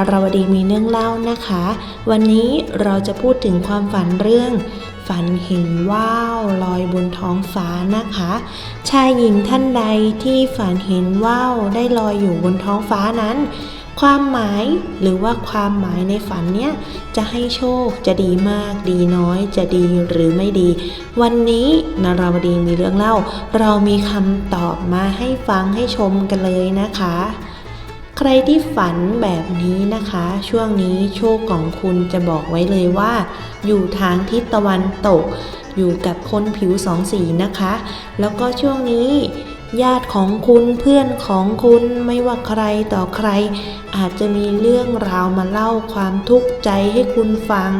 าราวดีมีเรื่องเล่านะคะ วันนี้เราจะพูดถึงความฝันเรื่อง ฝันเห็นว่าวลอยบนท้องฟ้านะคะ ชายหญิงท่านใดที่ฝันเห็นว่าวได้ลอยอยู่บนท้องฟ้านั้น ความหมายหรือว่าความหมายในฝันเนี้ยจะให้โชคจะดีมากดีน้อย จะดีหรือไม่ดี วันนี้นาราวดีมีเรื่องเล่า เรามีคำตอบมาให้ฟังให้ชมกันเลยนะคะ ใครที่ฝันแบบนี้นะคะ ช่วงนี้โชคของคุณจะบอกไว้เลยว่า อยู่ทางทิศตะวันตก อยู่กับคนผิวสองสีนะคะ แล้วก็ช่วงนี้ ญาติของคุณเพื่อนของคุณไม่ว่าใครต่อใคร อาจจะมีเรื่องราวมาเล่าความทุกข์ใจให้คุณฟัง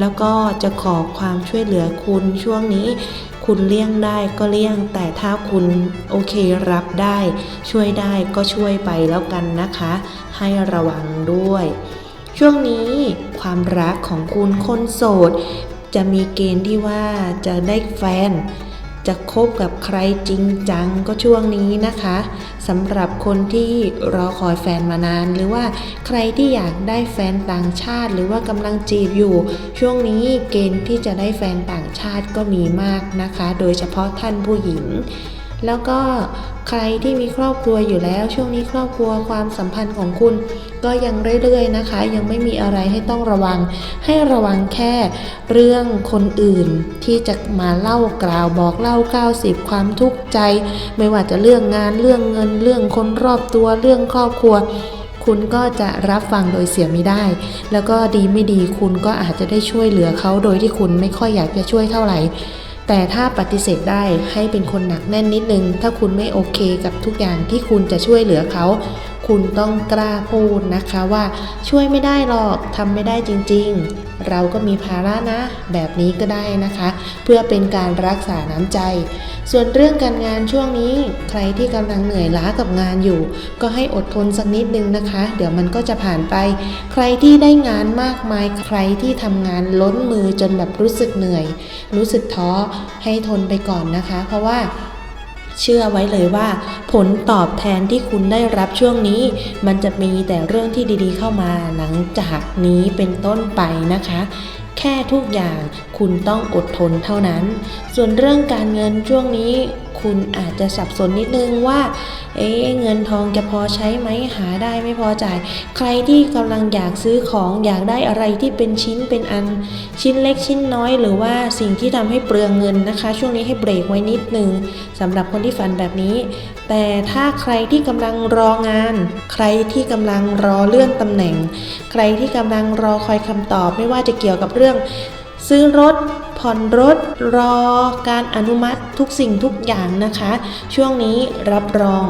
แล้วก็จะขอความช่วยเหลือคุณช่วงนี้ คุณเลี่ยงได้ก็เลี่ยง แต่ถ้าคุณโอเครับได้ ช่วยได้ก็ช่วยไปแล้วกันนะคะ ให้ระวังด้วย ช่วงนี้ความรักของคุณคนโสด จะมีเกณฑ์ที่ว่าจะได้แฟน จะคบกับใครจริงจังก็ช่วงนี้นะคะสำหรับคนที่รอคอยแฟนมานาน หรือว่าใครที่อยากได้แฟนต่างชาติ หรือว่ากำลังจีบอยู่ ช่วงนี้เกณฑ์ที่จะได้แฟนต่างชาติก็มีมากนะคะ โดยเฉพาะท่านผู้หญิง แล้วก็ใครที่มีครอบครัวอยู่แล้วช่วงนี้ครอบครัวความสัมพันธ์ของคุณ ก็ยังเรื่อยๆนะคะ ยังไม่มีอะไรให้ต้องระวัง ให้ระวังแค่เรื่องคนอื่นที่จะมาเล่ากล่าวบอกเล่า90 ความทุกข์ใจ ไม่ว่าจะเรื่องงานเรื่องเงิน เรื่องคนรอบตัวเรื่องครอบครัวคุณก็จะรับฟังโดยเสียไม่ได้ แล้วก็ดีไม่ดีคุณก็อาจจะได้ช่วยเหลือเขาโดยที่คุณไม่ค่อยอยากจะช่วยเท่าไหร่ แต่ถ้าปฏิเสธได้ให้เป็นคนหนักแน่นนิดนึง ถ้าคุณไม่โอเคกับทุกอย่างที่คุณจะช่วยเหลือเขา คุณต้องกล้าพูดนะคะว่าช่วยไม่ได้หรอกทำไม่ได้จริง ๆ เราก็มีภาระนะ แบบนี้ก็ได้นะคะ เพื่อเป็นการรักษาน้ำใจ ส่วนเรื่องการงานช่วงนี้ ใครที่กำลังเหนื่อยล้ากับงานอยู่ ก็ให้อดทนสักนิดนึงนะคะ เดี๋ยวมันก็จะผ่านไป ใครที่ได้งานมากมาย ใครที่ทำงานล้นมือจนแบบรู้สึกเหนื่อย รู้สึกท้อให้ทนไปก่อนนะคะ เพราะว่า เชื่อไว้เลยว่า ผลตอบแทนที่คุณได้รับช่วงนี้ มันจะมีแต่เรื่องที่ดีๆ เข้ามาหลังจากนี้เป็นต้นไปนะคะ แค่ทุกอย่างคุณต้องอดทนเท่านั้น ส่วนเรื่องการเงินช่วงนี้ คุณอาจจะสับสนนิดนึงว่า เอ๊เงินทองจะพอใช้ไหมหาได้ไม่พอจ่าย ใครที่กำลังอยากซื้อของอยากได้อะไรที่เป็นชิ้นเป็นอันชิ้นเล็กชิ้นน้อย หรือว่าสิ่งที่ทำให้เปลืองเงินนะคะ ช่วงนี้ให้เบรกไว้นิดนึงสำหรับคนที่ฝันแบบนี้ แต่ถ้าใครที่กำลังรองาน ใครที่กำลังรอเลื่อนตำแหน่ง ใครที่กำลังรอคอยคำตอบไม่ว่าจะเกี่ยวกับเรื่อง ซื้อรถ ผ่อนรถ รอการอนุมัติทุกสิ่งทุกอย่างนะคะ ช่วงนี้รับรอง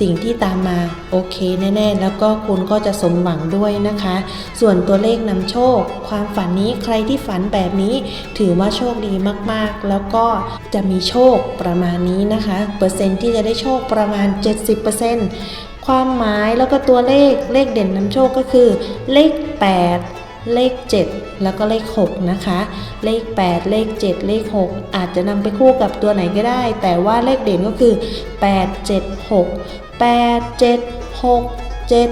สิ่งที่ตามมาโอเคแน่ๆ แล้วก็คุณก็จะสมหวังด้วยนะคะ ส่วนตัวเลขนำโชค ความฝันนี้ใครที่ฝันแบบนี้ถือว่าโชคดีมากๆ แล้วก็จะมีโชคประมาณนี้นะคะ เปอร์เซ็นต์ที่จะได้โชคประมาณ 70%ความหมายแล้วก็ตัวเลขเลขเด่นนำโชคก็คือเลข 8 เลข 7 แล้วก็เลข 6 นะคะ เลข 8 เลข 7 เลข 6 อาจจะนำไปคู่กับตัวไหนก็ได้ แต่ว่าเลขเด่นก็คือ 8 7 6 8 7 6 7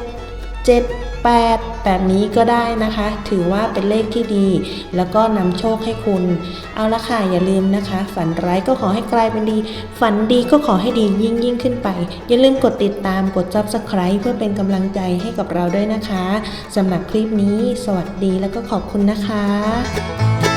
7 8 แบบนี้ก็ได้นะคะ ถือว่าเป็นเลขที่ดี แล้วก็นำโชคให้คุณ เอาละค่ะ อย่าลืมนะคะ ฝันร้ายก็ขอให้กลายเป็นดี ฝันดีก็ขอให้ดียิ่งยิ่งขึ้นไป อย่าลืมกดติดตามกด subscribe เพื่อเป็นกำลังใจให้กับเราด้วยนะคะสำหรับคลิปนี้ สวัสดีแล้วก็ขอบคุณนะคะ